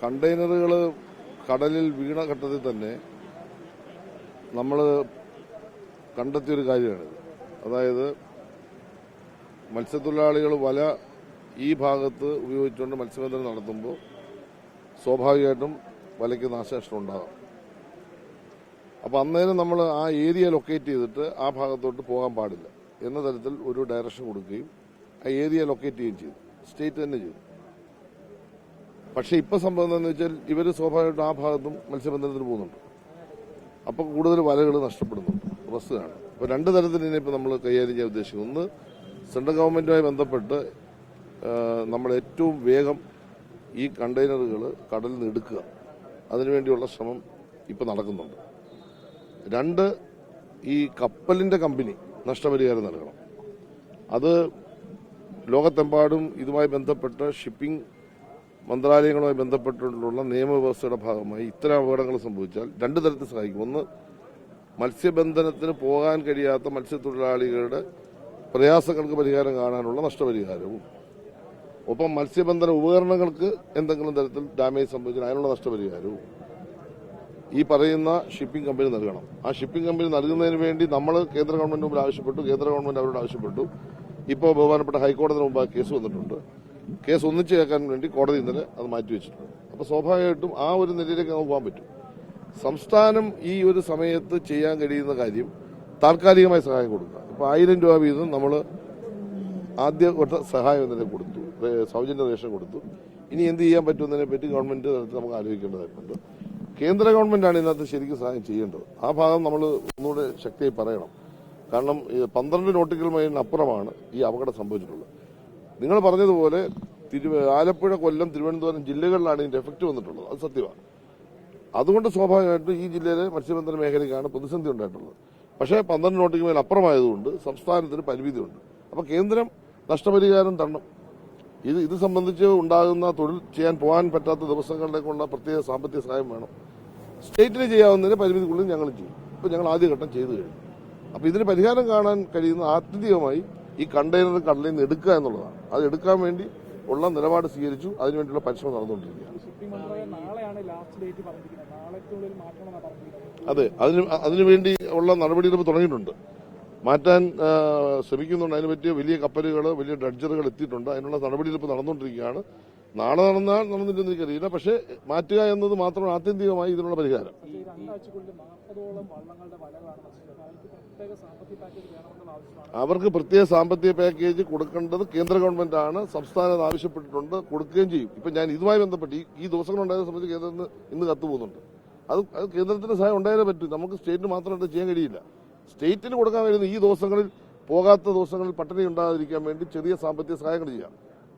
കണ്ടെയ്നറുകൾ കടലിൽ വീണ ഘട്ടത്തിൽ തന്നെ നമ്മൾ കണ്ടെത്തിയൊരു കാര്യമാണിത്. അതായത് മത്സ്യത്തൊഴിലാളികൾ വല ഈ ഭാഗത്ത് ഉപയോഗിച്ചുകൊണ്ട് മത്സ്യബന്ധനം നടത്തുമ്പോൾ സ്വാഭാവികമായിട്ടും വലയ്ക്ക് നാശനഷ്ടം ഉണ്ടാകാം. അപ്പോൾ അന്നേരം നമ്മൾ ആ ഏരിയ ലൊക്കേറ്റ് ചെയ്തിട്ട് ആ ഭാഗത്തോട്ട് പോകാൻ പാടില്ല. എന്ന തരത്തിൽ ഒരു ഡയറക്ഷൻ കൊടുക്കുകയും ആ ഏരിയ ലൊക്കേറ്റ് ചെയ്യുകയും ചെയ്തു. സ്റ്റേറ്റ് തന്നെ ചെയ്തു. പക്ഷേ ഇപ്പം സംഭവം എന്താണെന്ന് വെച്ചാൽ ഇവർ സ്വാഭാവികമായിട്ടും ആ ഭാഗത്തും മത്സ്യബന്ധനത്തിന് പോകുന്നുണ്ട്. അപ്പോൾ കൂടുതൽ വലകൾ നഷ്ടപ്പെടുന്നുണ്ട്. വസ്തുവാണ് അപ്പോൾ രണ്ട് തരത്തിൽ ഇനിയിപ്പോൾ നമ്മൾ കൈകാര്യം ചെയ്യാൻ ഉദ്ദേശിക്കുന്നത്. ഒന്ന് സെൻട്രൽ ഗവൺമെന്റുമായി ബന്ധപ്പെട്ട് നമ്മൾ ഏറ്റവും വേഗം ഈ കണ്ടെയ്നറുകൾ കടലിൽ നിന്ന് എടുക്കുക. അതിനുവേണ്ടിയുള്ള ശ്രമം ഇപ്പോൾ നടക്കുന്നുണ്ട്. രണ്ട് ഈ കപ്പലിന്റെ കമ്പനി നഷ്ടപരിഹാരം നൽകണം. അത് ലോകത്തെമ്പാടും ഇതുമായി ബന്ധപ്പെട്ട് ഷിപ്പിംഗ് മന്ത്രാലയങ്ങളുമായി ബന്ധപ്പെട്ടുള്ള നിയമവ്യവസ്ഥയുടെ ഭാഗമായി ഇത്തരം അപകടങ്ങൾ സംഭവിച്ചാൽ രണ്ട് തരത്തിൽ സഹായിക്കും. ഒന്ന് മത്സ്യബന്ധനത്തിന് പോകാൻ കഴിയാത്ത മത്സ്യത്തൊഴിലാളികളുടെ പ്രയാസങ്ങൾക്ക് പരിഹാരം കാണാനുള്ള നഷ്ടപരിഹാരവും. ഒപ്പം മത്സ്യബന്ധന ഉപകരണങ്ങൾക്ക് എന്തെങ്കിലും തരത്തിൽ ഡാമേജ് സംഭവിച്ചാൽ അതിനുള്ള നഷ്ടപരിഹാരവും. ഈ പറയുന്ന ഷിപ്പിംഗ് കമ്പനി നൽകണം. ആ ഷിപ്പിംഗ് കമ്പനി നൽകുന്നതിന് വേണ്ടി നമ്മൾ കേന്ദ്ര ഗവൺമെന്റ് മുമ്പിൽ ആവശ്യപ്പെട്ടു കേന്ദ്ര ഗവൺമെന്റ് അവരോട് ആവശ്യപ്പെട്ടു. ഇപ്പോൾ ബഹുമാനപ്പെട്ട ഹൈക്കോടതിന് മുമ്പ് കേസ് വന്നിട്ടുണ്ട്. കേസ് ഒന്നിച്ചു കേൾക്കാൻ വേണ്ടി കോടതി ഇന്നലെ അത് മാറ്റിവെച്ചിട്ടുണ്ട് അപ്പോൾ സ്വാഭാവികമായിട്ടും ആ ഒരു നിലയിലേക്ക് നമുക്ക് പോകാൻ പറ്റും. സംസ്ഥാനം ഈ ഒരു സമയത്ത് ചെയ്യാൻ കഴിയുന്ന കാര്യം താൽക്കാലികമായി സഹായം കൊടുക്കുക. ഇപ്പോൾ ആയിരം രൂപ വീതം നമ്മൾ ആദ്യ ഘട്ട സഹായം എന്നതിനെ കൊടുത്തു. സൗജന്യ റേഷൻ കൊടുത്തു. ഇനി എന്ത് ചെയ്യാൻ പറ്റുന്നതിനെ പറ്റി ഗവൺമെന്റ് തലത്തിൽ നമുക്ക് ആലോചിക്കേണ്ടതായിട്ടുണ്ട്. കേന്ദ്ര ഗവൺമെന്റാണ് ഇതിനകത്ത് ശരിക്കും സഹായം ചെയ്യേണ്ടത്. ആ ഭാഗം നമ്മൾ ഒന്നുകൂടെ ശക്തിയായി പറയണം. കാരണം പന്ത്രണ്ട് നോട്ടിക്കൽ മൈലിന് അപ്പുറമാണ് ഈ അപകടം സംഭവിച്ചിട്ടുള്ളത്. നിങ്ങൾ പറഞ്ഞതുപോലെ ആലപ്പുഴ കൊല്ലം തിരുവനന്തപുരം ജില്ലകളിലാണ് ഇതിന്റെ എഫക്ട് വന്നിട്ടുള്ളത്. അത് സത്യമാണ്. അതുകൊണ്ട് സ്വാഭാവികമായിട്ടും ഈ ജില്ലയിലെ മത്സ്യബന്ധന മേഖലയ്ക്കാണ് പ്രതിസന്ധി ഉണ്ടായിട്ടുള്ളത്. പക്ഷേ പന്ത്രണ്ട് നോട്ടിക്ക് മേൽ അപ്പുറമായതുകൊണ്ട് സംസ്ഥാനത്തിന് പരിമിതിയുണ്ട്. അപ്പോൾ കേന്ദ്രം നഷ്ടപരിഹാരം തരണം. ഇത് ഇത് സംബന്ധിച്ച് ഉണ്ടാകുന്ന തൊഴിൽ ചെയ്യാൻ പോകാൻ പറ്റാത്ത ദിവസങ്ങളിലേക്കുള്ള പ്രത്യേക സാമ്പത്തിക സഹായം വേണം. സ്റ്റേറ്റിന് ചെയ്യാവുന്നതിന് പരിമിതിക്കുള്ളിൽ ഞങ്ങൾ ചെയ്യും. ഇപ്പോൾ ഞങ്ങൾ ആദ്യഘട്ടം ചെയ്തു കഴിഞ്ഞു. അപ്പോൾ ഇതിന് പരിഹാരം കാണാൻ കഴിയുന്ന ആത്യന്തികമായി ഈ കണ്ടെയ്നർ കടലിൽ നിന്ന് എടുക്കുക എന്നുള്ളതാണ് അത് എടുക്കാൻ വേണ്ടി ഉള്ള നിലപാട് സ്വീകരിച്ചു അതിനുവേണ്ടിയുള്ള പരിശ്രമം നടന്നുകൊണ്ടിരിക്കുകയാണ് അതെ അതിന് അതിനുവേണ്ടി ഉള്ള നടപടികൾ ഇപ്പോൾ തുടങ്ങിയിട്ടുണ്ട് മാറ്റാൻ ശ്രമിക്കുന്നുണ്ട് അതിന് പറ്റിയ വലിയ കപ്പലുകൾ വലിയ ഡ്രഡ്ജറുകൾ എത്തിയിട്ടുണ്ട് അതിനുള്ള നടപടികൾ ഇപ്പോൾ നടന്നുകൊണ്ടിരിക്കുകയാണ് നാളെ നടന്നാൽ നടന്നില്ലെന്ന് എനിക്കറിയില്ല പക്ഷേ മാറ്റുക എന്നത് മാത്രമാണ് ആത്യന്തികമായി ഇതിനുള്ള പരിഹാരം അവർക്ക് പ്രത്യേക സാമ്പത്തിക പാക്കേജ് കൊടുക്കേണ്ടത് കേന്ദ്ര ഗവൺമെന്റ് ആണ്. സംസ്ഥാനം ആവശ്യപ്പെട്ടിട്ടുണ്ട് കൊടുക്കുകയും ചെയ്യും. ഇപ്പൊ ഞാൻ ഇതുമായി ബന്ധപ്പെട്ട് ഈ ദിവസങ്ങളുണ്ടായത് ദിവസങ്ങളുണ്ടായതിനെ സംബന്ധിച്ച് കേന്ദ്രത്തിന് ഇന്ന് കത്ത് പോകുന്നുണ്ട് അത് അത് കേന്ദ്രത്തിന്റെ സഹായം ഉണ്ടായാലേ പറ്റും. നമുക്ക് സ്റ്റേറ്റിന് മാത്രമായിട്ട് ചെയ്യാൻ കഴിയില്ല. സ്റ്റേറ്റിന് കൊടുക്കാൻ കഴിയുന്ന ഈ ദിവസങ്ങളിൽ പോകാത്ത ദിവസങ്ങളിൽ പട്ടിണി ഉണ്ടാകാതിരിക്കാൻ വേണ്ടി ചെറിയ സാമ്പത്തിക സഹായങ്ങൾ ചെയ്യാം.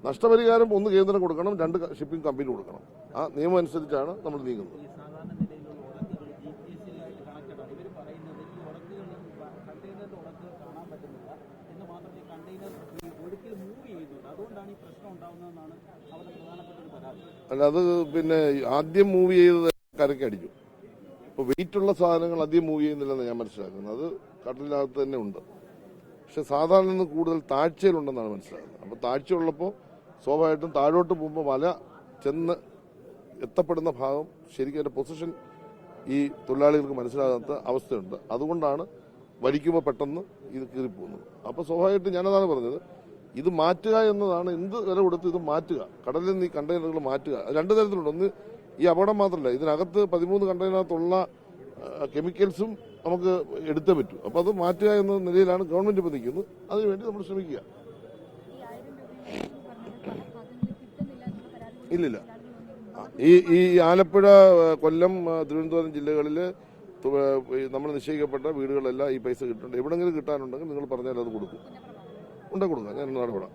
നഷ്ടപരിഹാരം ഒന്ന് കേന്ദ്രം കൊടുക്കണം രണ്ട് ഷിപ്പിംഗ് കമ്പനി കൊടുക്കണം. ആ നിയമം അനുസരിച്ചാണ് നമ്മൾ നീങ്ങുന്നത് ഈ സാധാരണ നിലയിലുള്ള ഉടക്കുകൾ ജി പി എസിലായിട്ട് കണക്റ്റഡ് ആണ് ഇവർ പറയുന്നത് ഈ ഉടക്കുകൾ കണ്ടെയ്നറിന്റെ ഉടക്ക് കാണാൻ പറ്റുന്നില്ല എന്ന് മാത്രമല്ല ഈ കണ്ടെയ്നർ ഈ ഒഴുക്കിൽ മൂവ് ചെയ്യുന്നുണ്ട് അതുകൊണ്ടാണ് ഈ പ്രശ്നം ഉണ്ടാകുന്നതെന്നാണ് അവരുടെ പ്രധാനപ്പെട്ട ഒരു പരാതി അല്ല അത് പിന്നെ ആദ്യം മൂവ് ചെയ്തത് കരക്കടിച്ചു വെയിറ്റ് ഉള്ള സാധനങ്ങൾ അധികം മൂവ് ചെയ്യുന്നില്ലെന്ന് ഞാൻ മനസ്സിലാക്കുന്നത്. അത് കടലിനകത്ത് തന്നെ ഉണ്ട്. പക്ഷെ സാധാരണ നിന്ന് കൂടുതൽ താഴ്ചയിലുണ്ടെന്നാണ് മനസ്സിലാക്കുന്നത്. അപ്പൊ താഴ്ച ഉള്ളപ്പോൾ സ്വാഭാവികമായിട്ടും താഴോട്ട് പോകുമ്പോൾ വല ചെന്ന് എത്തപ്പെടുന്ന ഭാഗം ശരിക്കും അതിന്റെ പൊസിഷൻ ഈ തൊഴിലാളികൾക്ക് മനസ്സിലാകാത്ത അവസ്ഥയുണ്ട്. അതുകൊണ്ടാണ് വലിക്കുമ്പോൾ പെട്ടെന്ന് ഇത് കീറിപ്പോകുന്നത്. അപ്പൊ സ്വാഭാവികമായിട്ടും ഞാനതാണ് പറഞ്ഞത്. ഇത് മാറ്റുക എന്നതാണ് എന്ത് വില കൊടുത്ത് ഇത് മാറ്റുക? കടലിൽ നിന്ന് ഈ കണ്ടെയ്നറുകൾ മാറ്റുക. രണ്ട് തരത്തിലുണ്ട്. ഒന്ന് ഈ അപകടം മാത്രമല്ല ഇതിനകത്ത് പതിമൂന്ന് കണ്ടെയ്നറിനകത്തുള്ള കെമിക്കൽസും നമുക്ക് എടുത്തേ പറ്റൂ. അപ്പൊ അത് മാറ്റുക എന്ന നിലയിലാണ് ഗവൺമെന്റ് ഇപ്പൊ നിൽക്കുന്നത് അതിനുവേണ്ടി നമ്മൾ ശ്രമിക്കുക. ഇല്ലില്ല. ഈ ഈ ആലപ്പുഴ കൊല്ലം തിരുവനന്തപുരം ജില്ലകളിൽ നമ്മൾ നിശ്ചയിക്കപ്പെട്ട വീടുകളെല്ലാം ഈ പൈസ കിട്ടുന്നുണ്ട്. എവിടെങ്കിലും കിട്ടാനുണ്ടെങ്കിൽ നിങ്ങൾ പറഞ്ഞാൽ അത് കൊടുക്കും. ഉണ്ടെ കൊടുക്കാം. ഞാൻ ഇടപെടാം